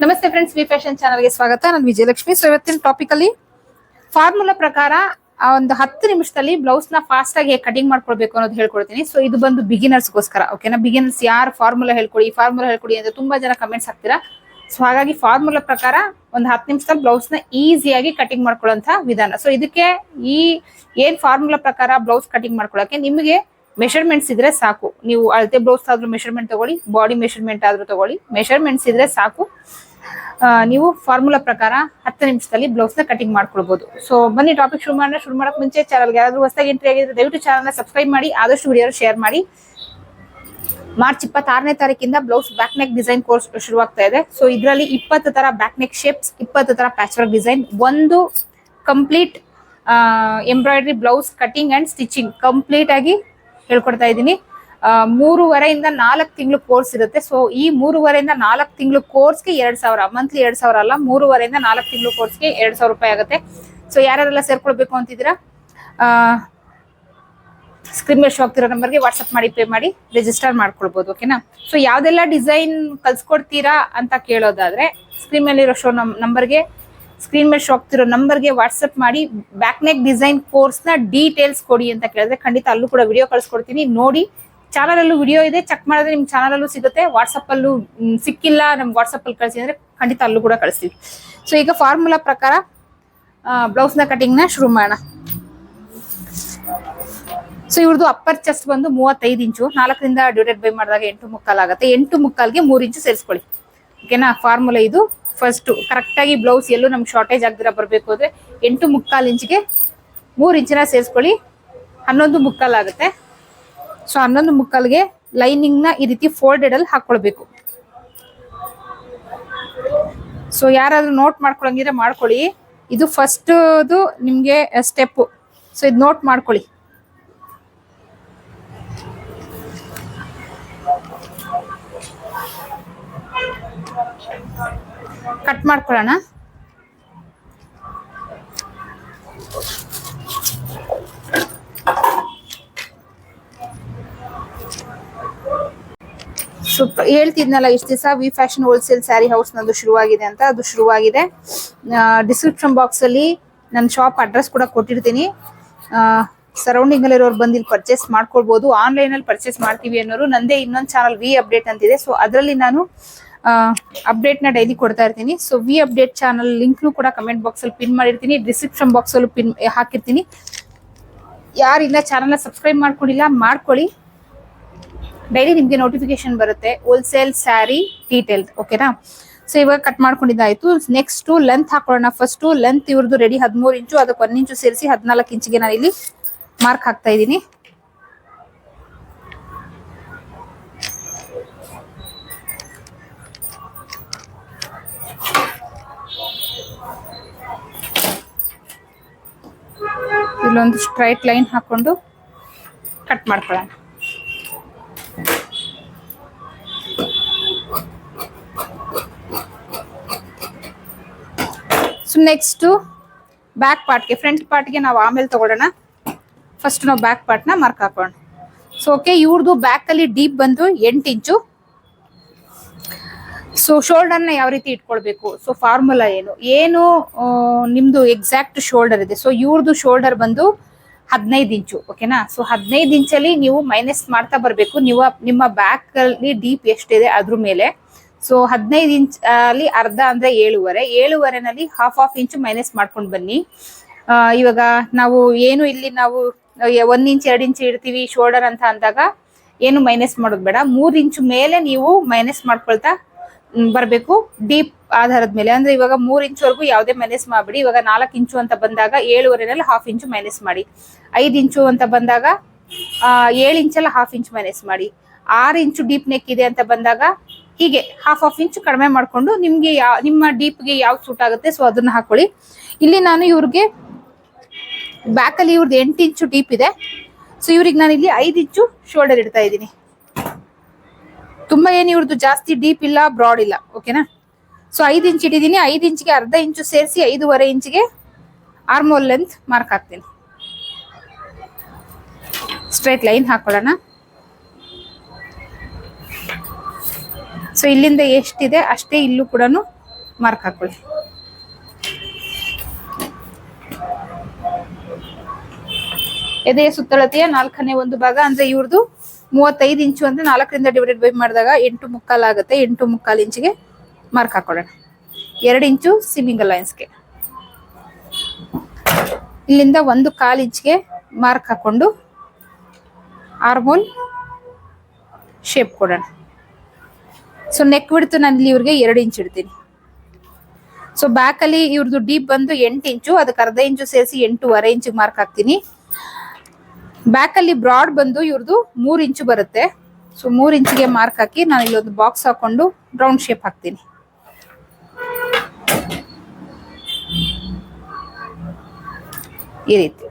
ನಮಸ್ತೆ friends V fashion ಚಾನಲ್ಗೆ ಸ್ವಾಗತ. ನಾನು ವಿಜಯಲಕ್ಷ್ಮಿ. ಸೊ ಇವತ್ತಿನ ಟಾಪಿಕ್ ಅಲ್ಲಿ ಫಾರ್ಮುಲಾ ಪ್ರಕಾರ ಒಂದು ಹತ್ತು ನಿಮಿಷದಲ್ಲಿ ಬ್ಲೌಸ್ನ ಫಾಸ್ಟ್ ಆಗಿ ಕಟಿಂಗ್ ಮಾಡ್ಕೊಳ್ಬೇಕು ಅನ್ನೋದು ಹೇಳ್ಕೊಡ್ತೀನಿ. ಸೊ ಇದು ಬಂದು ಬಿಗಿನರ್ಸ್ ಗೋಸ್ಕರ ಓಕೆನಾ ಬಿಗಿನರ್ಸ್ ಯಾರು ಫಾರ್ಮುಲಾ ಹೇಳ್ಕೊಡಿ ಫಾರ್ಮುಲಾ ಹೇಳ್ಕೊಡಿ ಅಂತ ತುಂಬಾ ಜನ ಕಮೆಂಟ್ಸ್ ಹಾಕ್ತೀರಾ? ಸೊ ಹಾಗಾಗಿ ಫಾರ್ಮುಲಾ ಪ್ರಕಾರ ಒಂದು ಹತ್ತು ನಿಮಿಷದಲ್ಲಿ ಬ್ಲೌಸ್ನ ಈಸಿಯಾಗಿ ಕಟಿಂಗ್ ಮಾಡ್ಕೊಳ್ಳೋಂಥ ವಿಧಾನ. ಸೊ ಇದಕ್ಕೆ ಈ, ಏನ್ ಫಾರ್ಮುಲಾ ಪ್ರಕಾರ ಬ್ಲೌಸ್ ಕಟಿಂಗ್ ಮಾಡ್ಕೊಳ್ಳೋಕೆ, ನಿಮಗೆ ಮೆಷರ್ಮೆಂಟ್ಸ್ ಇದ್ರೆ ಸಾಕು. ನೀವು ಅಳತೆ ಬ್ಲೌಸ್ ಆದ್ರೂ ಮೆಷರ್ಮೆಂಟ್ ತಗೊಳ್ಳಿ ಬಾಡಿ ಮೆಷರ್ಮೆಂಟ್ ಆದ್ರೂ ತಗೊಳ್ಳಿ. ಮೆಷರ್ಮೆಂಟ್ಸ್ ಇದ್ರೆ ಸಾಕು. ನೀವು ಫಾರ್ಮುಲಾ ಪ್ರಕಾರ ಹತ್ತು ನಿಮಿಷದಲ್ಲಿ ಬ್ಲೌಸ್ನ ಕಟಿಂಗ್ ಮಾಡ್ಕೊಳ್ಬಹುದು ಸೊ ಬನ್ನಿ ಟಾಪಿಕ್ ಶುರು ಮಾಡೋಣ. ಶುರು ಮಾಡಕ್ ಮುಂಚೆ ಚಾನಲ್ಗೆ ಯಾರಾದ್ರೂ ಹೊಸದಾಗಿ ಎಂಟ್ರಿ ಆಗಿದ್ರೆ ದಯವಿಟ್ಟು ಚಾನಲ್ನ ಸಬ್ಸ್ಕ್ರೈಬ್ ಮಾಡಿ, ಆದಷ್ಟು ವಿಡಿಯೋ ಶೇರ್ ಮಾಡಿ. ಮಾರ್ಚ್ ಇಪ್ಪತ್ತಾರನೇ ತಾರೀಕಿಂದ blouse back neck design course ಶುರುವಾಗ್ತಾ ಇದೆ. ಸೊ ಇದರಲ್ಲಿ ಇಪ್ಪತ್ತು ತರ ಬ್ಯಾಕ್ ನೆಕ್ ಶೇಪ್ಸ್ ಇಪ್ಪತ್ತು ತರ ಪ್ಯಾಚ್ ವರ್ಕ್ ಡಿಸೈನ್ ಒಂದು complete embroidery blouse cutting and stitching complete ಆಗಿ ಹೇಳ್ಕೊಡ್ತಾ ಇದ್ದೀನಿ. ಮೂರುವರೆಯಿಂದ ನಾಲ್ಕು ತಿಂಗಳು ಕೋರ್ಸ್ ಇರುತ್ತೆ. ಸೊ ಈ ಮೂರುವರೆಯಿಂದ ನಾಲ್ಕು ತಿಂಗಳು ಕೋರ್ಸ್ಗೆ ಎರಡು ಸಾವಿರ ಮಂತ್ಲಿ ಎರಡು ಸಾವಿರ ಅಲ್ಲ, ಮೂರುವರೆಯಿಂದ ನಾಲ್ಕು ತಿಂಗಳು ಕೋರ್ಸ್ಗೆ ಎರಡು ಸಾವಿರ ರೂಪಾಯಿ ಆಗುತ್ತೆ. ಸೊ ಯಾರ್ಯಾರೆಲ್ಲ ಸೇರ್ಕೊಳ್ಬೇಕು ಅಂತಿದ್ದೀರಾ? ಸ್ಕ್ರೀನ್ ಮೇಲೆ ಶೋ ಆಗ್ತಿರೋ ನಂಬರ್ಗೆ ವಾಟ್ಸಪ್ ಮಾಡಿ ಪೇ ಮಾಡಿ ರಿಜಿಸ್ಟರ್ ಮಾಡ್ಕೊಳ್ಬೋದು ಓಕೆನಾ ಸೊ ಯಾವುದೆಲ್ಲ ಡಿಸೈನ್ ಕಲ್ಸ್ಕೊಡ್ತೀರಾ ಅಂತ ಕೇಳೋದಾದ್ರೆ ಸ್ಕ್ರೀನ್ ಮೇಲಿರೋ ಶೋ ಶೋ ನಂಬರ್ಗೆ ಸ್ಕ್ರೀನ್ ಮೇಲೆ ಆಗ್ತಿರೋ ನಂಬರ್ಗೆ ವಾಟ್ಸ್ಆಪ್ ಮಾಡಿ ಬ್ಯಾಕ್ ನೆಕ್ ಡಿಸೈನ್ ಕೋರ್ಸ್ನ ಡೀಟೇಲ್ಸ್ ಕೊಡಿ ಅಂತ ಕೇಳಿದ್ರೆ ಖಂಡಿತ ಅಲ್ಲೂ ಕೂಡ ವಿಡಿಯೋ ಕಳ್ಸ್ಕೊಡ್ತೀನಿ. ನೋಡಿ ಚಾನಲಲ್ಲೂ ವಿಡಿಯೋ ಇದೆ. ಚೆಕ್ ಮಾಡಿದ್ರೆ ನಿಮ್ ಚಾನಲ್ ಅಲ್ಲೂ ಸಿಗುತ್ತೆ. ವಾಟ್ಸಪ್ಪಲ್ಲೂ ಸಿಕ್ಕಿಲ್ಲ ನಮ್ಮ ವಾಟ್ಸಪ್ಪಲ್ಲಿ ಕಳಿಸಿ ಅಂದ್ರೆ ಖಂಡಿತ ಅಲ್ಲೂ ಕೂಡ ಕಳಿಸ್ತೀವಿ. ಸೊ ಈಗ ಫಾರ್ಮುಲಾ ಪ್ರಕಾರ ಬ್ಲೌಸ್ನ ಕಟಿಂಗ್ನ ಶುರು ಮಾಡೋಣ. ಸೊ ಇವ್ರದ್ದು ಅಪ್ಪರ್ ಚೆಸ್ಟ್ ಬಂದು ಮೂವತ್ತೈದು ಇಂಚು. ನಾಲ್ಕರಿಂದ ಡಿವೈಡೆಡ್ ಬೈ ಮಾಡಿದಾಗ ಎಂಟು ಮುಕ್ಕಾಲ್ ಆಗುತ್ತೆ. ಎಂಟು ಮುಕ್ಕಾಲ್ಗೆ ಮೂರು ಇಂಚು ಸೇರಿಸ್ಕೊಳ್ಳಿ. ಓಕೆನಾ ಫಾರ್ಮುಲಾ ಇದು. ಫಸ್ಟ್ ಕರೆಕ್ಟಾಗಿ ಬ್ಲೌಸ್ ಎಲ್ಲೂ ನಮ್ಗೆ ಶಾರ್ಟೇಜ್ ಆಗದಿರ ಬರಬೇಕು ಅಂದ್ರೆ ಎಂಟು ಮುಕ್ಕಾಲ್ ಇಂಚಿಗೆ ಮೂರು ಇಂಚಿನ ಸೇರಿಸ್ಕೊಳ್ಳಿ, ಹನ್ನೊಂದು ಮುಕ್ಕಾಲ್ ಆಗುತ್ತೆ. ಸೊ ಹನ್ನೊಂದು ಮುಕ್ಕಾಲ್ಗೆ ಲೈನಿಂಗ್ನ ಈ ರೀತಿ ಫೋಲ್ಡೆಡ್ ಅಲ್ಲಿ ಹಾಕೊಳ್ಬೇಕು. ಸೊ ಯಾರಾದ್ರೂ ನೋಟ್ ಮಾಡ್ಕೊಳಂಗಿದ್ರೆ ಮಾಡ್ಕೊಳ್ಳಿ. ಇದು ಫಸ್ಟ್ ನಿಮ್ಗೆ ಸ್ಟೆಪ್ ಸೊ ಇದು ನೋಟ್ ಮಾಡ್ಕೊಳ್ಳಿ. ಕಟ್ ಮಾಡ್ಕೊಳ್ಳೋಣ. ಸೂಪರ್ ಹೇಳ್ತಿದ್ನಲ್ಲ ಇಷ್ಟು ದಿವಸ V fashion wholesale sari house ನಂದು ಶುರುವಾಗಿದೆ ಅಂತ. ಅದು ಶುರುವಾಗಿದೆ. ಡಿಸ್ಕ್ರಿಪ್ಷನ್ ಬಾಕ್ಸ್ ಅಲ್ಲಿ ನನ್ನ ಶಾಪ್ ಅಡ್ರೆಸ್ ಕೂಡ ಕೊಟ್ಟಿರ್ತೀನಿ. ಸರೌಂಡಿಂಗ್ ಅಲ್ಲಿರೋರು ಬಂದು ಇಲ್ಲಿ ಪರ್ಚೇಸ್ ಮಾಡ್ಕೊಳ್ಬಹುದು ಆನ್ಲೈನ್ ಅಲ್ಲಿ ಪರ್ಚೇಸ್ ಮಾಡ್ತೀವಿ ಅನ್ನೋರು ನಂದೇ ಇನ್ನೊಂದು ಚಾನಲ್ ವಿ ಅಪ್ಡೇಟ್ ಅಂತಿದೆ. ಸೊ ಅದರಲ್ಲಿ ನಾನು ಅಪ್ಡೇಟ್ನ ಡೈಲಿ ಕೊಡ್ತಾ ಇರ್ತೀನಿ. ಸೊ ವಿ ಅಪ್ಡೇಟ್ ಚಾನಲ್ ಲಿಂಕ್ನು ಕೂಡ ಕಮೆಂಟ್ ಬಾಕ್ಸ್ ಅಲ್ಲಿ ಪಿನ್ ಮಾಡಿರ್ತೀನಿ. ಡಿಸ್ಕ್ರಿಪ್ಷನ್ ಬಾಕ್ಸ್ ಅಲ್ಲೂ ಪಿನ್ ಹಾಕಿರ್ತೀನಿ. ಯಾರಿಲ್ಲ ಚಾನಲ್ನ ಸಬ್ಸ್ಕ್ರೈಬ್ ಮಾಡ್ಕೊಂಡಿಲ್ಲ, ಮಾಡ್ಕೊಳ್ಳಿ. ಡೈಲಿ ನಿಮ್ಗೆ ನೋಟಿಫಿಕೇಶನ್ ಬರುತ್ತೆ. ಹೋಲ್ಸೇಲ್ ಸ್ಯಾರಿ ಡೀಟೇಲ್ ಓಕೆನಾ ಸೊ ಇವಾಗ ಕಟ್ ಮಾಡ್ಕೊಂಡಿದ್ದಾಯ್ತು. ನೆಕ್ಸ್ಟ್ ಲೆಂತ್ ಹಾಕೊಳ್ಳೋಣ. ಫಸ್ಟ್ ಲೆಂತ್ ಇವ್ರದ್ದು ರೆಡಿ ಹದಿಮೂರು ಇಂಚು, ಅದಕ್ಕೆ ಒಂದ್ ಇಂಚು ಸೇರಿಸಿ ಹದಿನಾಲ್ಕು ಇಂಚಿಗೆ ನಾನು ಇಲ್ಲಿ ಮಾರ್ಕ್ ಹಾಕ್ತಾ ಇದ್ದೀನಿ. ಇಲ್ಲೊಂದು ಸ್ಟ್ರೈಟ್ ಲೈನ್ ಹಾಕೊಂಡು ಕಟ್ ಮಾಡ್ಕೊಳ್ಳೋಣ. ಸೊ ನೆಕ್ಸ್ಟ್ ಬ್ಯಾಕ್ ಪಾರ್ಟ್ಗೆ ಫ್ರಂಟ್ ಪಾರ್ಟ್ಗೆ ನಾವು ಆಮೇಲೆ ತಗೊಳ್ಳೋಣ. ಫಸ್ಟ್ ನಾವು ಬ್ಯಾಕ್ ಪಾರ್ಟ್ನ ಮಾರ್ಕ್ ಹಾಕೋಣ ಸೊ ಓಕೆ ಇವ್ರದ್ದು ಬ್ಯಾಕ್ ಅಲ್ಲಿ ಡೀಪ್ ಬಂದು ಎಂಟು ಇಂಚು ಸೊ ಶೋಲ್ಡರ್ನ ಯಾವ ರೀತಿ ಇಟ್ಕೊಳ್ಬೇಕು? ಸೊ ಫಾರ್ಮುಲಾ ಏನು? ಏನು ನಿಮ್ದು ಎಕ್ಸಾಕ್ಟ್ ಶೋಲ್ಡರ್ ಇದೆ. ಸೊ ಇವ್ರದ್ದು ಶೋಲ್ಡರ್ ಬಂದು ಹದಿನೈದು ಇಂಚು ಓಕೆನಾ ಸೊ ಹದಿನೈದು ಇಂಚಲ್ಲಿ ನೀವು ಮೈನಸ್ ಮಾಡ್ತಾ ಬರಬೇಕು. ನೀವು ನಿಮ್ಮ ಬ್ಯಾಕ್ ಅಲ್ಲಿ ಡೀಪ್ ಎಷ್ಟಿದೆ ಅದ್ರ ಮೇಲೆ. ಸೊ ಹದಿನೈದು ಇಂಚ್ ಅಲ್ಲಿ ಅರ್ಧ ಅಂದ್ರೆ ಏಳುವರೆ. ಏಳುವರೆನಲ್ಲಿ ಹಾಫ್ ಹಾಫ್ ಇಂಚು ಮೈನಸ್ ಮಾಡ್ಕೊಂಡು ಬನ್ನಿ. ಇವಾಗ ನಾವು ಏನು ಇಲ್ಲಿ ನಾವು ಒಂದ್ ಇಂಚ್, ಎರಡು ಇಂಚ್ ಇಡ್ತೀವಿ ಶೋಲ್ಡರ್ ಅಂತ ಅಂದಾಗ ಏನು ಮೈನಸ್ ಮಾಡೋದು ಬೇಡ. ಮೂರ್ ಇಂಚು ಮೇಲೆ ನೀವು ಮೈನಸ್ ಮಾಡ್ಕೊಳ್ತಾ ಬರ್ಬೇಕು. ಡೀಪ್ ಆಧಾರದ ಮೇಲೆ. ಅಂದ್ರೆ ಇವಾಗ ಮೂರ್ ಇಂಚುವರೆಗೂ ಯಾವುದೇ ಮೈನಸ್ ಮಾಡ್ಬಿಡಿ. ಇವಾಗ ನಾಲ್ಕು ಇಂಚು ಅಂತ ಬಂದಾಗ ಏಳುವರೆನಲ್ಲಿ ಹಾಫ್ ಇಂಚು ಮೈನಸ್ ಮಾಡಿ. ಐದು ಇಂಚು ಅಂತ ಬಂದಾಗ ಏಳು ಇಂಚಲ್ಲ ಹಾಫ್ ಇಂಚು ಮೈನಸ್ ಮಾಡಿ. ಆರು ಇಂಚು ಡೀಪ್ ನೆಕ್ ಇದೆ ಅಂತ ಬಂದಾಗ ಹೀಗೆ ಹಾಫ್ ಹಾಫ್ ಇಂಚು ಕಡಿಮೆ ಮಾಡ್ಕೊಂಡು ನಿಮ್ಗೆ ಯಾವ ನಿಮ್ಮ ಡೀಪ್ಗೆ ಯಾವ್ದು ಸೂಟ್ ಆಗುತ್ತೆ ಸೊ ಅದನ್ನ ಹಾಕೊಳ್ಳಿ. ಇಲ್ಲಿ ನಾನು ಇವ್ರಿಗೆ ಬ್ಯಾಕ್ ಅಲ್ಲಿ ಇವ್ರದ್ದು ಎಂಟು ಇಂಚು ಡೀಪ್ ಇದೆ. ಸೊ ಇವ್ರಿಗೆ ನಾನು ಇಲ್ಲಿ ಐದು ಇಂಚು ಶೋಲ್ಡರ್ ಇಡ್ತಾ ಇದ್ದೀನಿ. ತುಂಬಾ ಏನು ಇವ್ರದ್ದು ಜಾಸ್ತಿ ಡೀಪ್ ಇಲ್ಲ ಬ್ರಾಡ್ ಇಲ್ಲ ಓಕೆನಾ ಸೊ ಐದು ಇಂಚ್ ಇಟ್ಟಿದ್ದೀನಿ. ಐದು ಇಂಚ್ಗೆ ಅರ್ಧ ಇಂಚು ಸೇರಿಸಿ ಐದೂವರೆ ಇಂಚ್ಗೆ ಆರ್ಮೋಲ್ ಲೆಂತ್ ಮಾರ್ಕ್ ಹಾಕ್ತೀನಿ. ಸ್ಟ್ರೈಟ್ ಲೈನ್ ಹಾಕೊಳ್ಳೋಣ. ಸೊ ಇಲ್ಲಿಂದ ಎಷ್ಟಿದೆ ಅಷ್ಟೇ ಇಲ್ಲೂ ಕೂಡ ಮಾರ್ಕ್ ಹಾಕೊಳ್ಳಿ. ಎದೆಯ ಸುತ್ತಳತೆಯ ನಾಲ್ಕನೇ ಒಂದು ಭಾಗ, ಅಂದ್ರೆ ಇವ್ರದ್ದು ಮೂವತ್ತೈದು ಇಂಚು ಅಂದ್ರೆ ನಾಲ್ಕರಿಂದ ಡಿವೈಡೆಡ್ ಬೈ ಮಾಡಿದಾಗ ಎಂಟು ಮುಕ್ಕಾಲು ಆಗುತ್ತೆ. ಎಂಟು ಮುಕ್ಕಾಲು ಇಂಚಿಗೆ ಮಾರ್ಕ್ ಹಾಕೊಳ್ಳೋಣ. ಎರಡು ಇಂಚು ಸಿಮ್ಮಿಂಗ್ ಲೈನ್ಸ್ಗೆ ಇಲ್ಲಿಂದ ಒಂದು ಕಾಲು ಇಂಚ್ಗೆ ಮಾರ್ಕ್ ಹಾಕೊಂಡು ಆರ್ಮೋಲ್ ಶೇಪ್ ಕೊಡೋಣ. ಸೊ ನೆಕ್ ಬಿಡ್ತು ನಾನು ಇಲ್ಲಿ ಇವ್ರಿಗೆ ಎರಡು ಇಂಚ್ ಇಡ್ತೀನಿ. ಸೊ ಬ್ಯಾಕಲ್ಲಿ ಇವ್ರದ್ದು ಡೀಪ್ ಬಂದು ಎಂಟು ಇಂಚು, ಅದಕ್ಕೆ ಅರ್ಧ ಇಂಚು ಸೇರಿಸಿ ಎಂಟೂವರೆ ಇಂಚಿಗೆ ಮಾರ್ಕ್ ಹಾಕ್ತೀನಿ. ಬ್ಯಾಕ್ ಅಲ್ಲಿ ಬ್ರಾಡ್ ಬಂದು ಇವ್ರದ್ದು ಮೂರ್ ಇಂಚು ಬರುತ್ತೆ. ಸೊ ಮೂರ್ ಇಂಚಿಗೆ ಮಾರ್ಕ್ ಹಾಕಿ ನಾನು ಇಲ್ಲಿ ಒಂದು ಬಾಕ್ಸ್ ಹಾಕೊಂಡು ರೌಂಡ್ ಶೇಪ್ ಹಾಕ್ತೀನಿ. ಈ ರೀತಿ.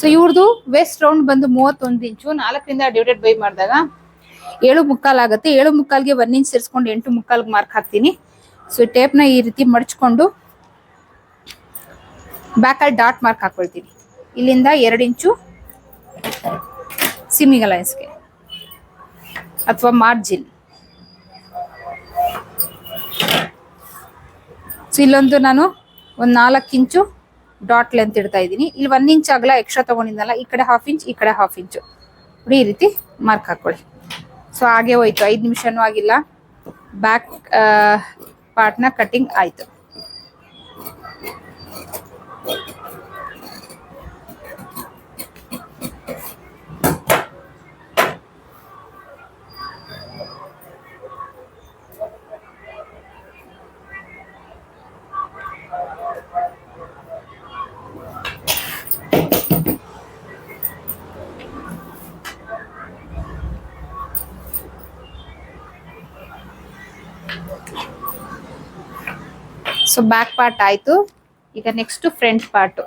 ಸೊ ಇವ್ರದ್ದು ವೆಸ್ಟ್ ರೌಂಡ್ ಬಂದು ಮೂವತ್ತೊಂದು ಇಂಚು, ನಾಲ್ಕರಿಂದ ಡಿವೈಡೆಡ್ ಬೈ ಮಾಡಿದಾಗ ಏಳು ಮುಕ್ಕಾಲ್ ಆಗುತ್ತೆ. ಏಳು ಮುಕ್ಕಾಲ್ಗೆ ಒನ್ ಇಂಚ್ ಸೇರಿಸ್ಕೊಂಡು ಎಂಟು ಮುಕ್ಕಾಲ್ಗೆ ಮಾರ್ಕ್ ಹಾಕ್ತೀನಿ. ಸೊ ಟೇಪ್ನ ಈ ರೀತಿ ಮಡಚ್ಕೊಂಡು ಬ್ಯಾಕಲ್ಲಿ ಡಾಟ್ ಮಾರ್ಕ್ ಹಾಕೊಳ್ತೀನಿ. ಇಲ್ಲಿಂದ ಎರಡು ಇಂಚು ಸಿಮ್ಮಿಂಗ್ ಅಲೈನ್ಸ್ಗೆ ಅಥವಾ ಮಾರ್ಜಿನ್. ಸೊ ಇಲ್ಲೊಂದು ನಾನು ಒಂದು ನಾಲ್ಕು ಇಂಚು ಡಾಟ್ ಲೆಂತ್ ಇಡ್ತಾ ಇದ್ದೀನಿ. ಇಲ್ಲಿ ಒನ್ ಇಂಚ್ ಅಗಲ ಎಕ್ಸ್ಟ್ರಾ ತೊಗೊಂಡಿದ್ದಲ್ಲ ಈ ಕಡೆ ಹಾಫ್ ಇಂಚ್, ಈ ಕಡೆ ಹಾಫ್ ಇಂಚು. ನೋಡಿ, ಈ ರೀತಿ ಮಾರ್ಕ್ ಹಾಕೊಳ್ಳಿ. ಸೊ ಹಾಗೆ ಹೋಯ್ತು. ಐದು ನಿಮಿಷನೂ ಆಗಿಲ್ಲ. ಬ್ಯಾಕ್ ಪಾರ್ಟ್ನ ಕಟಿಂಗ್ ಆಯ್ತು. ಸೊ ಬ್ಯಾಕ್ ಪಾರ್ಟ್ ಆಯ್ತು. ಈಗ ನೆಕ್ಸ್ಟ್ ಫ್ರಂಟ್ ಪಾರ್ಟ್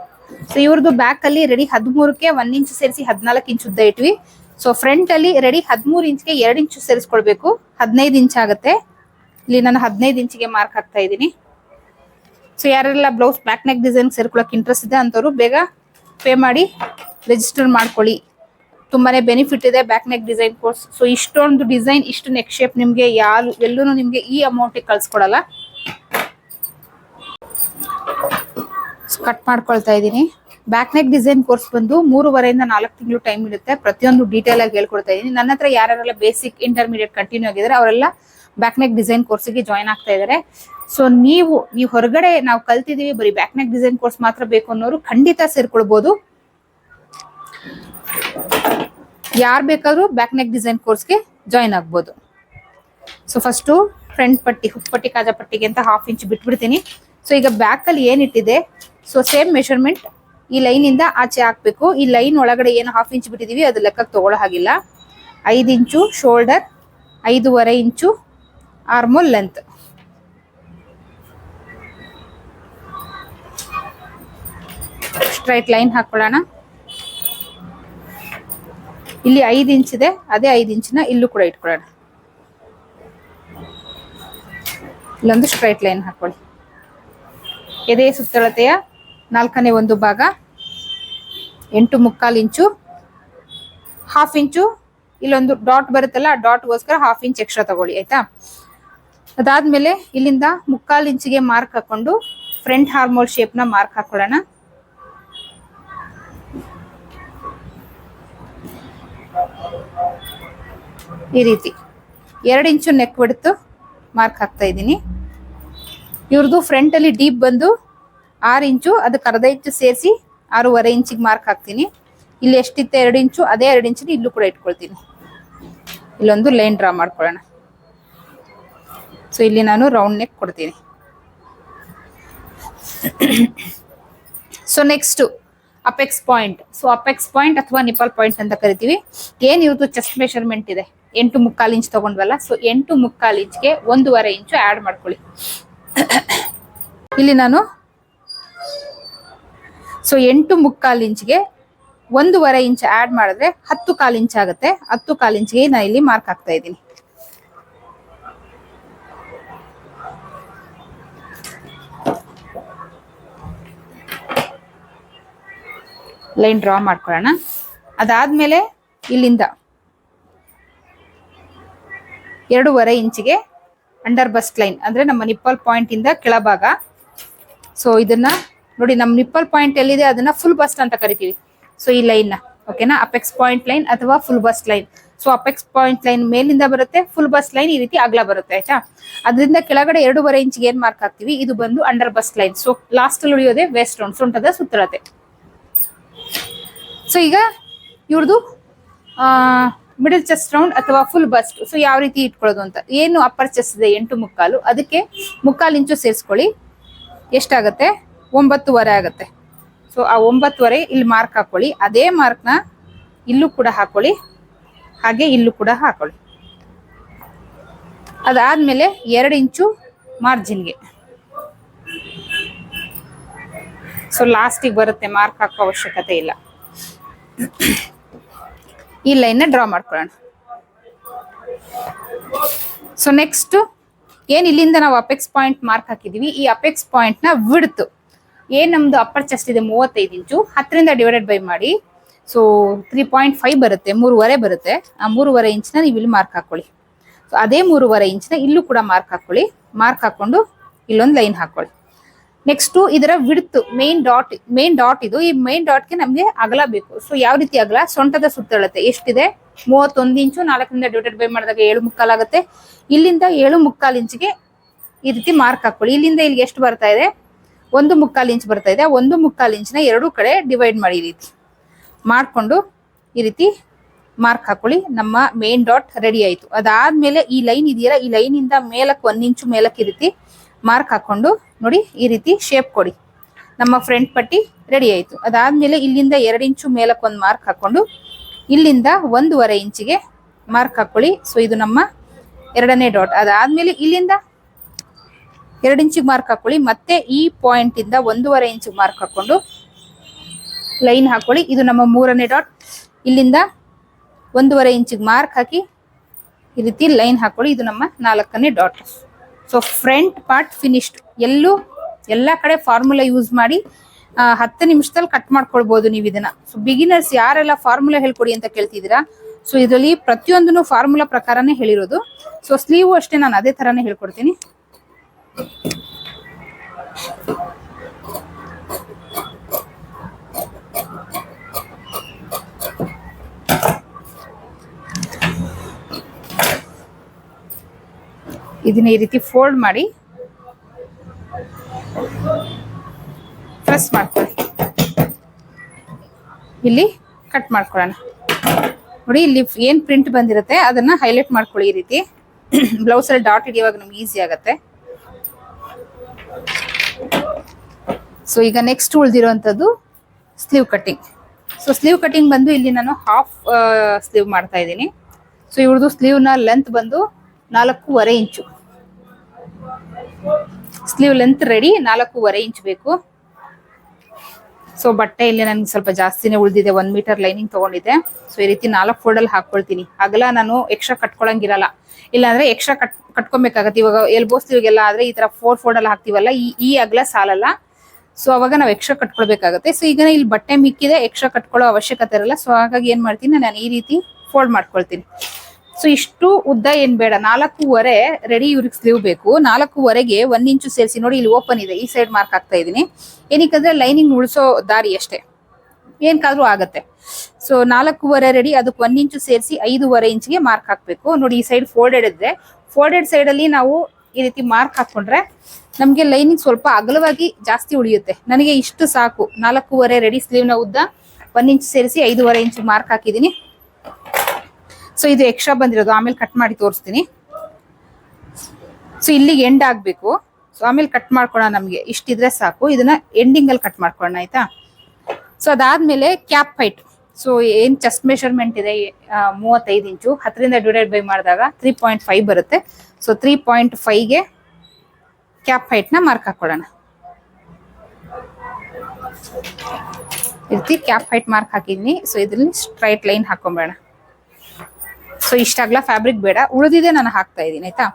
ಸೊ ಇವ್ರದ್ದು ಬ್ಯಾಕ್ ಅಲ್ಲಿ ರೆಡಿ ಹದಿಮೂರಕ್ಕೆ ಒಂದ್ ಇಂಚ್ ಸೇರಿಸಿ ಹದಿನಾಲ್ಕು ಇಂಚ್ ಉದ್ದ ಇಟ್ವಿ. ಸೊ ಫ್ರಂಟ್ ಅಲ್ಲಿ ರೆಡಿ ಹದಿಮೂರು ಇಂಚ್ಗೆ ಎರಡು ಇಂಚು ಸೇರಿಸ್ಕೊಳ್ಬೇಕು. ಹದಿನೈದು ಇಂಚ್ ಆಗುತ್ತೆ. ಇಲ್ಲಿ ನಾನು ಹದಿನೈದು ಇಂಚಿಗೆ ಮಾರ್ಕ್ ಹಾಕ್ತಾ ಇದ್ದೀನಿ. ಸೊ ಯಾರೆಲ್ಲ ಬ್ಲೌಸ್ ಬ್ಯಾಕ್ ನೆಕ್ ಡಿಸೈನ್ ಸೇರ್ಕೊಳಕ್ ಇಂಟ್ರೆಸ್ಟ್ ಇದೆ ಅಂತವ್ರು ಬೇಗ ಪೇ ಮಾಡಿ ರಿಜಿಸ್ಟರ್ ಮಾಡ್ಕೊಳ್ಳಿ. ತುಂಬಾನೇ ಬೆನಿಫಿಟ್ ಇದೆ back neck design course so ಇಷ್ಟೊಂದು ಡಿಸೈನ್ ಇಷ್ಟು ನೆಕ್ ಶೇಪ್ ನಿಮ್ಗೆ ಯಾರು ಎಲ್ಲೂ ನಿಮ್ಗೆ ಈ ಅಮೌಂಟ್ ಕಳ್ಸ್ಕೊಡಲ್ಲ. ಕಟ್ ಮಾಡ್ಕೊಳ್ತಾ ಇದ್ದೀನಿ. ಬ್ಯಾಕ್ ನೆಕ್ ಡಿಸೈನ್ ಕೋರ್ಸ್ ಬಂದು ಮೂರುವರೆಯಿಂದ ನಾಲ್ಕು ತಿಂಗಳು ಟೈಮ್ ಇರುತ್ತೆ. ಪ್ರತಿಯೊಂದು ಡೀಟೇಲ್ ಆಗಿ ಹೇಳ್ಕೊಡ್ತಾ ಇದ್ದೀನಿ. ನನ್ನ ಹತ್ರ ಯಾರೆಲ್ಲ ಬೇಸಿಕ್ ಇಂಟರ್ಮೀಡಿಯೇಟ್ ಕಂಟಿನ್ಯೂ ಆಗಿದ್ದಾರೆ ಅವರೆಲ್ಲ ಬ್ಯಾಕ್ ನೆಕ್ ಡಿಸೈನ್ ಕೋರ್ಸ್ಗೆ ಜಾಯ್ನ್ ಆಗ್ತಾ ಇದ್ದಾರೆ ಸೊ ನೀವು ನೀವು ಹೊರಗಡೆ ನಾವು ಕಲ್ತಿದೀವಿ, ಬರೀ ಬ್ಯಾಕ್ ನೆಕ್ ಡಿಸೈನ್ ಕೋರ್ಸ್ ಮಾತ್ರ ಬೇಕು ಅನ್ನೋರು ಖಂಡಿತ ಸೇರ್ಕೊಳ್ಬಹುದು ಯಾರು ಬೇಕಾದ್ರೂ ಬ್ಯಾಕ್ ನೆಕ್ ಡಿಸೈನ್ ಕೋರ್ಸ್ಗೆ ಜಾಯ್ನ್ ಆಗ್ಬೋದು. ಸೊ ಫಸ್ಟು ಫ್ರಂಟ್ ಪಟ್ಟಿ ಹುಪ್ಪಟ್ಟಿ ಕಾಜಾ ಪಟ್ಟಿಗೆ ಅಂತ ಹಾಫ್ ಇಂಚ್ ಬಿಟ್ಬಿಡ್ತೀನಿ. ಸೊ ಈಗ ಬ್ಯಾಕ್ ಅಲ್ಲಿ ಏನಿಟ್ಟಿದೆ ಸೊ ಸೇಮ್ ಮೆಷರ್ಮೆಂಟ್ ಈ ಲೈನ್ ಇಂದ ಆಚೆ ಹಾಕ್ಬೇಕು. ಈ ಲೈನ್ ಒಳಗಡೆ ಏನು ಹಾಫ್ ಇಂಚ್ ಬಿಟ್ಟಿದೀವಿ, ಅದು ಲೆಕ್ಕಕ್ಕೆ ತಗೊಳ್ಳೋ ಹಾಗಿಲ್ಲ. ಐದು ಇಂಚು ಶೋಲ್ಡರ್ ಐದೂವರೆ inch armhole length straight line ಹಾಕೊಳ್ಳೋಣ. ಇಲ್ಲಿ ಐದು ಇಂಚ್ ಇದೆ, ಅದೇ ಐದು ಇಂಚಿನ ಇಲ್ಲೂ ಕೂಡ ಇಟ್ಕೊಳ್ಳೋಣ. ಇಲ್ಲೊಂದು ಸ್ಟ್ರೈಟ್ ಲೈನ್ ಹಾಕೊಳ್ಳಿ. ಎದೆ ಸುತ್ತಳತೆಯ ನಾಲ್ಕನೇ ಒಂದು ಭಾಗ, ಎಂಟು ಮುಕ್ಕಾಲು ಇಂಚು ಹಾಫ್ ಇಂಚು, ಇಲ್ಲೊಂದು ಡಾಟ್ ಬರುತ್ತಲ್ಲ ಡಾಟ್ಗೋಸ್ಕರ ಹಾಫ್ ಇಂಚ್ ಎಕ್ಸ್ಟ್ರಾ ತಗೊಳ್ಳಿ, ಆಯ್ತಾ? ಅದಾದ್ಮೇಲೆ ಇಲ್ಲಿಂದ ಮುಕ್ಕಾಲು ಇಂಚಿಗೆ ಮಾರ್ಕ್ ಹಾಕೊಂಡು ಫ್ರಂಟ್ ಹಾರ್ಮೋಲ್ ಶೇಪ್ನ ಮಾರ್ಕ್ ಹಾಕೊಳ್ಳೋಣ. ಈ ರೀತಿ ಎರಡು ಇಂಚು ನೆಕ್ ಬಿಡ್ತು ಮಾರ್ಕ್ ಹಾಕ್ತಾ ಇದ್ದೀನಿ. ಇವ್ರದ್ದು ಫ್ರಂಟ್ ಅಲ್ಲಿ ಡೀಪ್ ಬಂದು ಆರು ಇಂಚು, ಅದಕ್ಕೆ ಅರ್ಧ ಇಂಚು ಸೇರಿಸಿ ಆರೂವರೆ ಇಂಚಿಗೆ ಮಾರ್ಕ್ ಹಾಕ್ತೀನಿ. ಇಲ್ಲಿ ಎಷ್ಟಿತ್ತು ಎರಡು ಇಂಚು, ಅದೇ ಎರಡು ಇಂಚಿನ ಇಲ್ಲೂ ಕೂಡ ಇಟ್ಕೊಳ್ತೀನಿ. ಇಲ್ಲೊಂದು ಲೈನ್ ಡ್ರಾ ಮಾಡ್ಕೊಳ್ಳೋಣ. ಸೊ ಇಲ್ಲಿ ನಾನು ರೌಂಡ್ ನೆಕ್ ಕೊಡ್ತೀನಿ. So next apex point so apex point ಅಥವಾ ನಿಪಲ್ ಪಾಯಿಂಟ್ ಅಂತ ಕರಿತೀವಿ. ಇವತ್ತು ಚೆಸ್ಟ್ ಮೆಷರ್ಮೆಂಟ್ ಇದೆ? ಎಂಟು ಮುಕ್ಕಾಲು ಇಂಚ್ ತಗೊಂಡ್ವಲ್ಲ? ಸೊ ಎಂಟು ಮುಕ್ಕಾಲು ಇಂಚ್ಗೆ ಒಂದೂವರೆ ಇಂಚು ಆ್ಯಡ್ ಮಾಡ್ಕೊಳ್ಳಿ. ಇಲ್ಲಿ ನಾನು ಸೊ ಎಂಟು ಮುಕ್ಕಾಲು ಇಂಚ್ಗೆ ಒಂದೂವರೆ ಇಂಚ್ ಆ್ಯಡ್ ಮಾಡಿದ್ರೆ ಹತ್ತು ಕಾಲು ಇಂಚ್ ಆಗುತ್ತೆ. ಹತ್ತು ಕಾಲು ಇಂಚ್ಗೆ ನಾನು ಇಲ್ಲಿ ಮಾರ್ಕ್ ಹಾಕ್ತಾ ಇದ್ದೀನಿ. ಲೈನ್ ಡ್ರಾ ಮಾಡ್ಕೊಳ್ಳೋಣ. ಅದಾದ್ಮೇಲೆ ಇಲ್ಲಿಂದ ಎರಡೂವರೆ ಇಂಚಿಗೆ ಅಂಡರ್ ಬಸ್ಟ್ ಲೈನ್ ಅಂದ್ರೆ ನಮ್ಮ ನಿಪ್ಪಲ್ ಪಾಯಿಂಟ್ ಇಂದ ಕೆಳಭಾಗ. ಸೊ ಇದನ್ನ ನೋಡಿ, ನಮ್ಮ ನಿಪ್ಪಲ್ ಪಾಯಿಂಟ್ ಎಲ್ಲಿದೆ? ಅದನ್ನ ಫುಲ್ ಬಸ್ಟ್ ಅಂತ ಕರಿತೀವಿ. ಸೊ ಈ ಲೈನ್ನ ಓಕೆನಾ ಅಪೆಕ್ಸ್ ಪಾಯಿಂಟ್ ಲೈನ್ ಅಥವಾ full bust line so apex point line ಮೇಲಿಂದ ಬರುತ್ತೆ ಫುಲ್ ಬಸ್ ಲೈನ್ ಈ ರೀತಿ ಅಗಲ ಬರುತ್ತೆ, ಆಯ್ತಾ? ಅದರಿಂದ ಕೆಳಗಡೆ ಎರಡೂವರೆ ಇಂಚ್ಗೆ ಏನ್ ಮಾರ್ಕ್ ಹಾಕ್ತಿವಿ? ಇದು ಬಂದು ಅಂಡರ್ ಬಸ್ ಲೈನ್ ಸೊ ಲಾಸ್ಟಲ್ಲಿ ಉಳಿಯೋದೇ ವೆಸ್ಟ್ ರೌಂಡ್ ಸೊಂಟದ ಸುತ್ತಳತೆ. ಸೊ ಈಗ ಇವ್ರದ್ದು ಮಿಡಲ್ ಚೆಸ್ಟ್ ರೌಂಡ್ ಅಥವಾ ಫುಲ್ ಬಸ್ಟ್ ಸೊ ಯಾವ ರೀತಿ ಇಟ್ಕೊಳ್ಳೋದು ಅಂತ. ಏನು ಅಪ್ಪರ್ ಚೆಸ್ಟ್ ಇದೆ, ಎಂಟು ಮುಕ್ಕಾಲು. ಅದಕ್ಕೆ ಮುಕ್ಕಾಲು ಇಂಚು ಸೇರಿಸ್ಕೊಳ್ಳಿ. ಎಷ್ಟಾಗತ್ತೆ? ಒಂಬತ್ತುವರೆ ಆಗುತ್ತೆ. ಸೊ ಆ ಒಂಬತ್ತುವರೆ ಇಲ್ಲಿ ಮಾರ್ಕ್ ಹಾಕೊಳ್ಳಿ. ಅದೇ ಮಾರ್ಕ್ನ ಇಲ್ಲೂ ಕೂಡ ಹಾಕೊಳ್ಳಿ. ಹಾಗೆ ಇಲ್ಲೂ ಕೂಡ ಹಾಕೊಳ್ಳಿ. ಅದಾದ್ಮೇಲೆ ಎರಡು ಇಂಚು ಮಾರ್ಜಿನ್ಗೆ ಸೊ ಲಾಸ್ಟಿಗೆ ಬರುತ್ತೆ ಮಾರ್ಕ್ ಹಾಕೋ ಅವಶ್ಯಕತೆ ಇಲ್ಲ. ಈ ಲೈನ್ ಡ್ರಾ ಮಾಡ್ಕೊಳ್ಳೋಣ. ಸೊ ನೆಕ್ಸ್ಟ್ ಏನ್ ಇಲ್ಲಿಂದ ನಾವು ಅಪೆಕ್ಸ್ ಪಾಯಿಂಟ್ ಮಾರ್ಕ್ ಹಾಕಿದೀವಿ? ಈ ಅಪೆಕ್ಸ್ ಪಾಯಿಂಟ್ನ ವಿಡ್ತು ಏನ್ ನಮ್ದು ಅಪ್ಪರ್ ಚೆಸ್ಟ್ ಇದೆ? ಮೂವತ್ತೈದು ಇಂಚು. ಹತ್ತರಿಂದ ಡಿವೈಡೆಡ್ ಬೈ ಮಾಡಿ. ಸೊ ತ್ರೀ ಪಾಯಿಂಟ್ ಫೈವ್ ಬರುತ್ತೆ. ಮೂರುವರೆ ಬರುತ್ತೆ. ಆ ಮೂರುವರೆ ಇಂಚ್ನ ನೀವು ಇಲ್ಲಿ ಮಾರ್ಕ್ ಹಾಕೊಳ್ಳಿ. ಸೊ ಅದೇ ಮೂರುವರೆ ಇಂಚ್ನ ಇಲ್ಲೂ ಕೂಡ ಮಾರ್ಕ್ ಹಾಕೊಳ್ಳಿ. ಮಾರ್ಕ್ ಹಾಕೊಂಡು ಇಲ್ಲೊಂದು ಲೈನ್ ಹಾಕೊಳ್ಳಿ. ನೆಕ್ಸ್ಟ್ ಇದರ width main dot main dot ಇದು. ಈ ಮೇನ್ ಡಾಟ್ಗೆ ನಮಗೆ ಅಗಲ ಬೇಕು. ಸೊ ಯಾವ ರೀತಿ ಅಗಲ? ಸೊಂಟದ ಸುತ್ತಳತೆ. ಎಷ್ಟಿದೆ? ಮೂವತ್ತೊಂದು ಇಂಚು ನಾಲ್ಕರಿಂದ ಡಿವೈಡೆಡ್ ಬೈ ಮಾಡಿದಾಗ ಏಳು ಮುಕ್ಕಾಲಾಗುತ್ತೆ ಇಲ್ಲಿಂದ ಏಳು ಮುಕ್ಕಾಲು ಇಂಚಿಗೆ ಈ ರೀತಿ ಮಾರ್ಕ್ ಹಾಕೊಳ್ಳಿ ಇಲ್ಲಿಂದ ಇಲ್ಲಿಗೆ ಎಷ್ಟು ಬರ್ತಾ ಇದೆ? ಒಂದು ಮುಕ್ಕಾಲು ಇಂಚ್ ಬರ್ತಾ ಇದೆ. ಒಂದು ಮುಕ್ಕಾಲು ಇಂಚಿನ ಎರಡೂ ಕಡೆ ಡಿವೈಡ್ ಮಾಡಿ ಈ ರೀತಿ ಮಾಡಿಕೊಂಡು ಈ ರೀತಿ ಮಾರ್ಕ್ ಹಾಕೊಳ್ಳಿ ನಮ್ಮ ಮೇನ್ ಡಾಟ್ ರೆಡಿ ಆಯಿತು. ಅದಾದ್ಮೇಲೆ ಈ ಲೈನ್ ಇದೆಯಲ್ಲ? ಈ ಲೈನಿಂದ ಮೇಲಕ್ಕೆ ಒಂದು ಇಂಚು ಮೇಲಕ್ಕೆ ಈ ರೀತಿ ಮಾರ್ಕ್ ಹಾಕೊಂಡು ನೋಡಿ, ಈ ರೀತಿ ಶೇಪ್ ಕೊಡಿ. ನಮ್ಮ ಫ್ರಂಟ್ ಪಟ್ಟಿ ರೆಡಿ ಆಯಿತು. ಅದಾದ್ಮೇಲೆ ಇಲ್ಲಿಂದ ಎರಡು ಇಂಚು ಮೇಲಕ್ಕೆ ಒಂದು ಮಾರ್ಕ್ ಹಾಕ್ಕೊಂಡು, ಇಲ್ಲಿಂದ ಒಂದೂವರೆ ಇಂಚಿಗೆ ಮಾರ್ಕ್ ಹಾಕೊಳ್ಳಿ. ಸೊ ಇದು ನಮ್ಮ ಎರಡನೇ ಡಾಟ್ ಅದಾದ್ಮೇಲೆ ಇಲ್ಲಿಂದ ಎರಡು ಇಂಚಿಗೆ ಮಾರ್ಕ್ ಹಾಕ್ಕೊಳ್ಳಿ ಮತ್ತೆ ಈ ಪಾಯಿಂಟಿಂದ ಒಂದೂವರೆ ಇಂಚಿಗೆ ಮಾರ್ಕ್ ಹಾಕೊಂಡು ಲೈನ್ ಹಾಕ್ಕೊಳ್ಳಿ ಇದು ನಮ್ಮ ಮೂರನೇ ಡಾಟ್ ಇಲ್ಲಿಂದ ಒಂದೂವರೆ ಇಂಚಿಗೆ ಮಾರ್ಕ್ ಹಾಕಿ ಈ ರೀತಿ ಲೈನ್ ಹಾಕ್ಕೊಳ್ಳಿ ಇದು ನಮ್ಮ ನಾಲ್ಕನೇ dot so front part finished ಎಲ್ಲೂ ಎಲ್ಲ ಕಡೆ ಫಾರ್ಮುಲಾ ಯೂಸ್ ಮಾಡಿ ಹತ್ತು ನಿಮಿಷದಲ್ಲಿ ಕಟ್ ಮಾಡ್ಕೊಳ್ಬೋದು ನೀವು ಇದನ್ನ. ಸೊ ಬಿಗಿನರ್ಸ್ ಯಾರೆಲ್ಲ ಫಾರ್ಮುಲಾ ಹೇಳ್ಕೊಡಿ ಅಂತ ಕೇಳ್ತಿದ್ದೀರಾ? ಸೊ ಇದರಲ್ಲಿ ಪ್ರತಿಯೊಂದನ್ನು ಫಾರ್ಮುಲಾ ಪ್ರಕಾರನೇ ಹೇಳಿರೋದು. ಸೊ ಸ್ಲೀವ್ ಅಷ್ಟೇ ನಾನು ಅದೇ ತರಾನೇ ಹೇಳ್ಕೊಡ್ತೀನಿ. ಇದನ್ನ ಈ ರೀತಿ ಫೋಲ್ಡ್ ಮಾಡಿ ಪ್ರೆಸ್ ಮಾಡ್ಕೊಳ್ಳಿ ಇಲ್ಲಿ ಕಟ್ ಮಾಡ್ಕೊಳ್ಳೋಣ. ನೋಡಿ, ಇಲ್ಲಿ ಏನ್ ಪ್ರಿಂಟ್ ಬಂದಿರುತ್ತೆ, ಅದನ್ನ ಹೈಲೈಟ್ ಮಾಡ್ಕೊಳ್ಳಿ ಈ ರೀತಿ. ಬ್ಲೌಸ್ ಅಲ್ಲಿ ಡಾಟ್ ಹಿಡಿಯುವಾಗ ನಮ್ಗೆ ಈಸಿ ಆಗುತ್ತೆ. ಸೊ ಈಗ next ಉಳಿದಿರುವಂಥದ್ದು sleeve cutting so sleeve cutting ಬಂದು ಇಲ್ಲಿ ನಾನು ಹಾಫ್ ಸ್ಲೀವ್ ಮಾಡ್ತಾ ಇದ್ದೀನಿ. ಸೊ ಇವ್ರದ್ದು ಸ್ಲೀವ್ನ ಲೆಂತ್ ಬಂದು ನಾಲ್ಕೂವರೆ ಇಂಚು ಸ್ಲೀವ್ ಲೆಂತ್ ರೆಡಿ ನಾಲ್ಕೂವರೆ ಇಂಚ್ ಬೇಕು. ಸೊ ಬಟ್ಟೆ ಇಲ್ಲಿ ನನ್ಗೆ ಸ್ವಲ್ಪ ಜಾಸ್ತಿನೇ ಉಳಿದಿದೆ, ಒಂದ್ ಮೀಟರ್ ಲೈನಿಂಗ್ ತಗೊಂಡಿದೆ ಸೊ ಈ ರೀತಿ ನಾಲ್ಕು ಫೋಲ್ಡಲ್ಲಿ ಹಾಕೊಳ್ತೀನಿ. ಅಗಲ ನಾನು ಎಕ್ಸ್ಟ್ರಾ ಕಟ್ಕೊಳಂಗಿರಲ್ಲ. ಇಲ್ಲಾಂದ್ರೆ ಎಕ್ಸ್ಟ್ರಾ ಕಟ್, ಕಟ್ಕೊಬೇಕಾಗತ್ತೆ. ಇವಾಗ ಎಲ್ಬೋಸ್ ಇವಾಗೆಲ್ಲ ಆದ್ರೆ ಈ ತರ ಫೋರ್ ಫೋಲ್ಡಲ್ಲಿ ಹಾಕ್ತಿವಲ್ಲ, ಈ ಈ ಅಗಲ ಸಾಲಲ್ಲ. ಸೊ ಅವಾಗ ನಾವು ಎಕ್ಸ್ಟ್ರಾ ಕಟ್ಕೊಳ್ಬೇಕಾಗತ್ತೆ. ಸೊ ಈಗ ಇಲ್ಲಿ ಬಟ್ಟೆ ಮಿಕ್ಕಿದೆ ಎಕ್ಸ್ಟ್ರಾ ಕಟ್ಕೊಳ್ಳೋ ಅವಶ್ಯಕತೆ ಇರಲ್ಲ. ಸೊ ಹಾಗಾಗಿ ಏನ್ ಮಾಡ್ತೀನಿ, ನಾನು ಈ ರೀತಿ ಫೋಲ್ಡ್ ಮಾಡ್ಕೊಳ್ತೀನಿ. ಸೊ ಇಷ್ಟು ಉದ್ದ ಏನ್ ಬೇಡ. ನಾಲ್ಕೂವರೆ ರೆಡಿ ಇವ್ರಿಗೆ ಸ್ಲೀವ್ ಬೇಕು. ನಾಲ್ಕೂವರೆಗೆ ಒಂದ್ ಇಂಚು ಸೇರಿಸಿ. ನೋಡಿ, ಇಲ್ಲಿ ಓಪನ್ ಇದೆ. ಈ ಸೈಡ್ ಮಾರ್ಕ್ ಆಗ್ತಾ ಇದೀನಿ. ಏನಕ್ಕಂದ್ರೆ ಲೈನಿಂಗ್ ಉಳಿಸೋ ದಾರಿ ಅಷ್ಟೇ. ಏನ್ಕಾದ್ರೂ ಆಗತ್ತೆ. ಸೊ ನಾಲ್ಕೂವರೆ ರೆಡಿ ಅದಕ್ಕೆ ಒಂದ್ ಇಂಚು ಸೇರಿಸಿ ಐದೂವರೆ ಇಂಚಿಗೆ ಮಾರ್ಕ್ ಹಾಕ್ಬೇಕು. ನೋಡಿ, ಈ ಸೈಡ್ ಫೋಲ್ಡೆಡ್ ಇದ್ರೆ. ಫೋಲ್ಡೆಡ್ ಸೈಡ್ ಅಲ್ಲಿ ನಾವು ಈ ರೀತಿ ಮಾರ್ಕ್ ಹಾಕೊಂಡ್ರೆ ನಮ್ಗೆ ಲೈನಿಂಗ್ ಸ್ವಲ್ಪ ಅಗಲವಾಗಿ ಜಾಸ್ತಿ ಉಳಿಯುತ್ತೆ. ನನಗೆ ಇಷ್ಟು ಸಾಕು. ನಾಲ್ಕೂವರೆ ರೆಡಿ ಸ್ಲೀವ್ನ ಉದ್ದ. ಒಂದ್ ಇಂಚ್ ಸೇರಿಸಿ ಐದೂವರೆ ಇಂಚ್ ಮಾರ್ಕ್ ಹಾಕಿದೀನಿ. ಸೊ ಇದು ಎಕ್ಸ್ಟ್ರಾ ಬಂದಿರೋದು. ಆಮೇಲೆ ಕಟ್ ಮಾಡಿ ತೋರಿಸ್ತೀನಿ. ಸೊ ಇಲ್ಲಿಗೆ ಎಂಡ್ ಆಗಬೇಕು. ಸೊ ಆಮೇಲೆ ಕಟ್ ಮಾಡ್ಕೊಳ್ಳೋಣ ನಮಗೆ. ಇಷ್ಟಿದ್ರೆ ಸಾಕು. ಇದನ್ನ ಎಂಡಿಂಗ್ ಅಲ್ಲಿ ಕಟ್ ಮಾಡ್ಕೊಳ್ಳೋಣ ಆಯ್ತಾ? ಸೊ ಅದಾದ್ಮೇಲೆ ಕ್ಯಾಪ್ ಹೈಟ್ ಸೊ ಏನು ಚೆಸ್ಟ್ ಮೆಷರ್ಮೆಂಟ್ ಇದೆ? ಮೂವತ್ತೈದು ಇಂಚು. ಹತ್ತರಿಂದ ಡಿವೈಡ್ ಬೈ ಮಾಡಿದಾಗ ತ್ರೀ ಪಾಯಿಂಟ್ ಫೈವ್ ಬರುತ್ತೆ. ಸೊ ತ್ರೀ ಪಾಯಿಂಟ್ ಫೈವ್ಗೆ ಕ್ಯಾಪ್ ಹೈಟ್ನ ಮಾರ್ಕ್ ಹಾಕೊಳ್ಳೋಣ. ಇರ್ತೀವಿ ರೀತಿ ಕ್ಯಾಪ್ ಹೈಟ್ ಮಾರ್ಕ್ ಹಾಕಿದ್ದೀನಿ ಸೊ ಇದರಲ್ಲಿ ಸ್ಟ್ರೈಟ್ ಲೈನ್ ಹಾಕೊಂಬೇಡ ಸೊ ಇಷ್ಟಾಗ್ಲ ಫ್ಯಾಬ್ರಿಕ್ ಬೇಡ. ಉಳಿದಿದೆ ನಾನು ಹಾಕ್ತಾ ಇದ್ದೀನಿ, ಆಯ್ತಾ?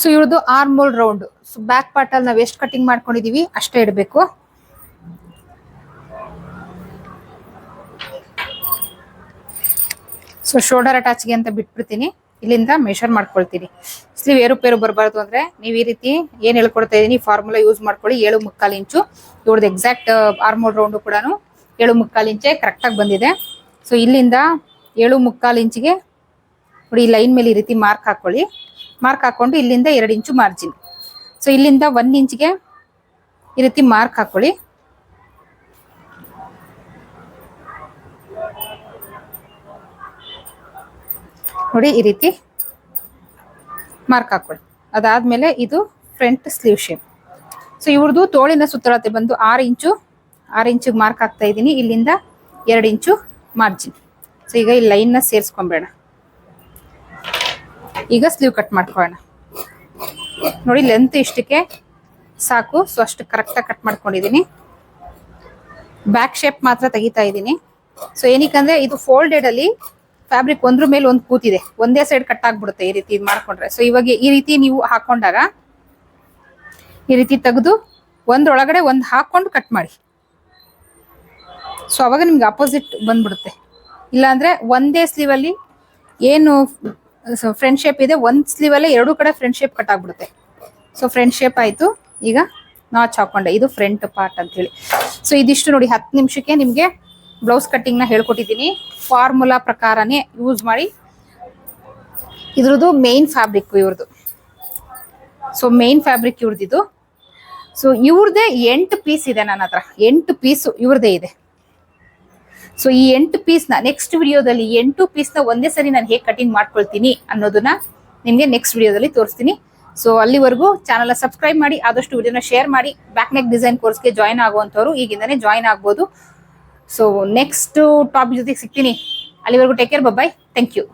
ಸೊ ಇವ್ರದ್ದು armhole round so back part ಅಲ್ಲಿ ನಾವು ಎಷ್ಟು ಕಟಿಂಗ್ ಮಾಡ್ಕೊಂಡಿದೀವಿ, ಅಷ್ಟೇ ಇಡಬೇಕು. ಸೊ ಶೋಲ್ಡರ್ ಅಟ್ಯಾಚ್ಗೆ ಅಂತ ಬಿಟ್ಬಿಡ್ತೀನಿ. ಇಲ್ಲಿಂದ ಮೆಷರ್ ಮಾಡ್ಕೊಳ್ತೀನಿ. ಸ್ಲೀವ್ ಏರುಪೇರು ಬರಬಾರ್ದು ಅಂದ್ರೆ ನೀವು ಈ ರೀತಿ ಏನ್ ಹೇಳ್ಕೊಡ್ತಾ ಇದೀನಿ ಫಾರ್ಮುಲಾ ಯೂಸ್ ಮಾಡ್ಕೊಳ್ಳಿ, ಏಳು ಮುಕ್ಕಾಲು ಇಂಚು. ಇವ್ರದ್ದು ಎಕ್ಸಾಕ್ಟ್ ಆರ್ಮೋಲ್ ರೌಂಡ್ ಕೂಡ ಏಳು ಮುಕ್ಕಾಲು ಇಂಚೆ ಕರೆಕ್ಟಾಗಿ ಬಂದಿದೆ. ಸೊ ಇಲ್ಲಿಂದ ಏಳು ಮುಕ್ಕಾಲು ಇಂಚಿಗೆ ನೋಡಿ ಲೈನ್ ಮೇಲೆ ಈ ರೀತಿ ಮಾರ್ಕ್ ಹಾಕೊಳ್ಳಿ. ಮಾರ್ಕ್ ಹಾಕೊಂಡು ಇಲ್ಲಿಂದ ಎರಡು ಇಂಚು ಮಾರ್ಜಿನ್ ಸೊ ಇಲ್ಲಿಂದ ಒನ್ ಇಂಚಿಗೆ ಈ ರೀತಿ ಮಾರ್ಕ್ ಹಾಕೊಳ್ಳಿ. ನೋಡಿ ಈ ರೀತಿ ಮಾರ್ಕ್ ಹಾಕೊಳ್ಳಿ. ಅದಾದ್ಮೇಲೆ ಇದು ಫ್ರಂಟ್ ಸ್ಲೀವ್ ಶೇಪ್ ಸೊ ಇವ್ರದ್ದು ತೋಳಿನ ಸುತ್ತಳತೆ ಬಂದು ಆರು ಇಂಚು ಆರು ಇಂಚಿಗೆ ಮಾರ್ಕ್ ಹಾಕ್ತಾ ಇದ್ದೀನಿ. ಇಲ್ಲಿಂದ ಎರಡು ಇಂಚು ಮಾರ್ಜಿನ್ ಸೊ ಈಗ ಈ ಲೈನ್ನ ಸೇರಿಸ್ಕೊಂಬೇಡ. ಈಗ ಸ್ಲೀವ್ ಕಟ್ ಮಾಡ್ಕೊಳ್ಳೋಣ. ನೋಡಿ ಲೆಂತ್ ಇಷ್ಟಕ್ಕೆ ಸಾಕು. ಸೊ ಅಷ್ಟು ಕರೆಕ್ಟಾಗಿ ಕಟ್ ಮಾಡ್ಕೊಂಡಿದ್ದೀನಿ. ಬ್ಯಾಕ್ ಶೇಪ್ ಮಾತ್ರ ತೆಗಿತಾ ಇದ್ದೀನಿ. ಸೊ ಏನಕ್ಕಂದ್ರೆ ಇದು ಫೋಲ್ಡೆಡ್ ಅಲ್ಲಿ ಫ್ಯಾಬ್ರಿಕ್ ಒಂದ್ರ ಮೇಲೆ ಒಂದು ಕೂತಿದೆ. ಒಂದೇ ಸೈಡ್ ಕಟ್ ಆಗ್ಬಿಡುತ್ತೆ ಈ ರೀತಿ ಇದು ಮಾಡ್ಕೊಂಡ್ರೆ. ಸೊ ಇವಾಗ ಈ ರೀತಿ ನೀವು ಹಾಕೊಂಡಾಗ ಈ ರೀತಿ ತೆಗೆದು ಒಂದ್ರೊಳಗಡೆ ಒಂದು ಹಾಕೊಂಡು ಕಟ್ ಮಾಡಿ. ಸೊ ಅವಾಗ ನಿಮ್ಗೆ ಅಪೋಸಿಟ್ ಬಂದ್ಬಿಡುತ್ತೆ. ಇಲ್ಲಾಂದ್ರೆ ಒಂದೇ ಸ್ಲೀವಲ್ಲಿ ಏನು ಫ್ರೆಂಡ್ಶಿಪ್ ಶೇಪ್ ಇದೆ, ಒಂದ್ ಸ್ಲೀವಲ್ಲೇ ಎರಡೂ ಕಡೆ ಫ್ರೆಂಡ್ಶಿಪ್ ಶೇಪ್ ಕಟ್ ಆಗ್ಬಿಡುತ್ತೆ. ಸೊ ಫ್ರೆಂಡ್ಶಿಪ್ ಶೇಪ್ ಆಯ್ತು. ಈಗ ನಾಚ್ ಹಾಕೊಂಡೆ. ಇದು ಫ್ರಂಟ್ ಪಾರ್ಟ್ ಅಂತ ಹೇಳಿ ಸೊ ಇದಿಷ್ಟು ನೋಡಿ, ಹತ್ತು ನಿಮಿಷಕ್ಕೆ ನಿಮಗೆ ಬ್ಲೌಸ್ ಕಟ್ಟಿಂಗ್ನ ಹೇಳ್ಕೊಟ್ಟಿದ್ದೀನಿ. ಫಾರ್ಮುಲಾ ಪ್ರಕಾರನೇ ಯೂಸ್ ಮಾಡಿ. ಇದ್ರದ್ದು ಮೇನ್ ಫ್ಯಾಬ್ರಿಕ್ ಇವ್ರದ್ದು. ಸೊ ಮೇನ್ ಫ್ಯಾಬ್ರಿಕ್ ಇವ್ರದ್ದು ಸೊ ಇವ್ರದೇ ಎಂಟು ಪೀಸ್ ಇದೆ ನನ್ನ ಹತ್ರ. ಎಂಟು ಪೀಸು ಇವ್ರದೇ ಇದೆ. ಸೊ ಈ ಎಂಟು ಪೀಸ್ನ ನೆಕ್ಸ್ಟ್ ವಿಡಿಯೋದಲ್ಲಿ ಎಂಟು ಪೀಸ್ನ ಒಂದೇ ಸರಿ ನಾನು ಹೇಗೆ ಕಟಿಂಗ್ ಮಾಡ್ಕೊಳ್ತೀನಿ ಅನ್ನೋದನ್ನ ನಿಮಗೆ ನೆಕ್ಸ್ಟ್ ವಿಡಿಯೋದಲ್ಲಿ ತೋರಿಸ್ತೀನಿ. ಸೊ ಅಲ್ಲಿವರೆಗೂ ಚಾನಲ್ ಸಬ್ಸ್ಕ್ರೈಬ್ ಮಾಡಿ, ಆದಷ್ಟು ವಿಡಿಯೋನ ಶೇರ್ ಮಾಡಿ ಬ್ಯಾಕ್ ನೆಕ್ ಡಿಸೈನ್ ಕೋರ್ಸ್ಗೆ ಜಾಯ್ನ್ ಆಗುವಂಥವ್ರು ಈಗಿಂದನೇ ಜಾಯ್ನ್ ಆಗ್ಬೋದು. ಸೊ ನೆಕ್ಸ್ಟ್ ಟಾಪಿಕ್ ಜೊತೆಗೆ ಸಿಗ್ತೀನಿ. ಅಲ್ಲಿವರೆಗೂ take care bye thank you